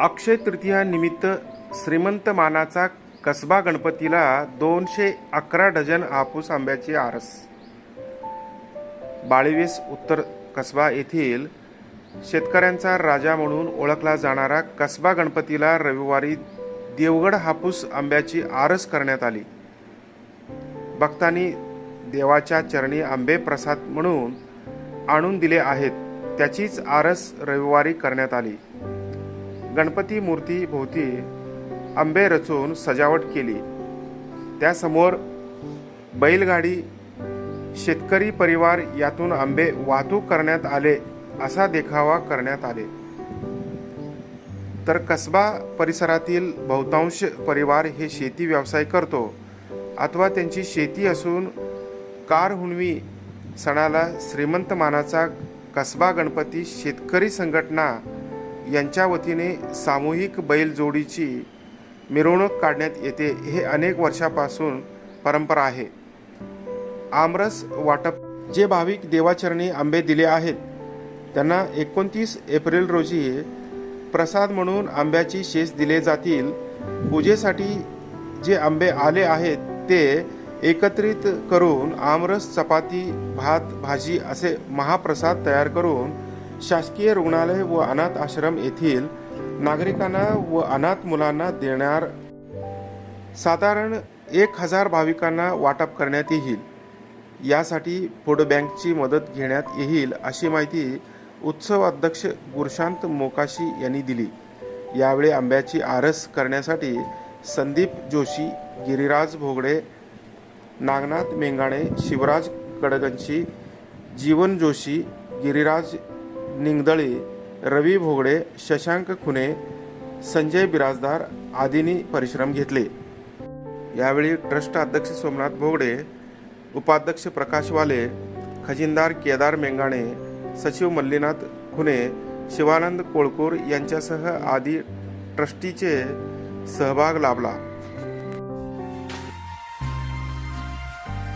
अक्षय तृतीयानिमित्त श्रीमंत मानाचा कसबा गणपतीला दोनशे अकरा डझन हापूस आंब्याची आरस. बाळीवेस उत्तर कसबा येथील शेतकऱ्यांचा राजा म्हणून ओळखला जाणारा कसबा गणपतीला रविवारी देवगड हापूस आंब्याची आरस करण्यात आली. भक्तांनी देवाच्या चरणी आंबे प्रसाद म्हणून आणून दिले आहेत. त्याचीच आरस रविवारी करण्यात आली. गणपती मूर्ती भोवती आंबे रचून सजावट केली. त्यासमोर बैलगाडी शेतकरी परिवार यातून आंबे वाहतूक करण्यात आले असा देखावा करण्यात आले. तर कसबा परिसरातील बहुतांश परिवार हे शेती व्यवसाय करतो. अथवा त्यांची शेती असून कार हुणवी सणाला श्रीमंत मानाचा कसबा गणपती शेतकरी संघटना यांच्या वतीने सामूहिक बैलजोडीची मिरवणूक काढण्यात येते हे अनेक वर्षापासून परंपरा आहे. आमरस वाटप जे भाविक देवाचरणी आंबे दिले आहेत त्यांना एकोणतीस एप्रिल रोजी प्रसाद म्हणून आंब्याची शेष दिले जातील. पूजेसाठी जे आंबे आले आहेत ते एकत्रित करून आमरस चपाती भात भाजी असे महाप्रसाद तयार करून शासकीय रुग्णालय व अनाथ आश्रम येथील नागरिकांना व अनाथ मुलांना देणार साधारण एक हजार भाविकांना वाटप करण्यात येईल. यासाठी फूड बँकची मदत घेण्यात येईल अशी माहिती उत्सव अध्यक्ष गुरशांत मोकाशी यांनी दिली. यावेळी आंब्याची आरस करण्यासाठी संदीप जोशी गिरिराज भोगडे नागनाथ मेंगाणे शिवराज कडगंची जीवन जोशी गिरिराज निंगदळे रवी भोगडे शशांक खुने संजय बिराजदार आदींनी परिश्रम घेतले. यावेळी ट्रस्ट अध्यक्ष सोमनाथ भोगडे उपाध्यक्ष प्रकाश वाले खजिनदार केदार मेंगाणे सचिव मल्लीनाथ खुने शिवानंद कोळकूर यांच्यासह आदी ट्रस्टीचे सहभाग लाभला.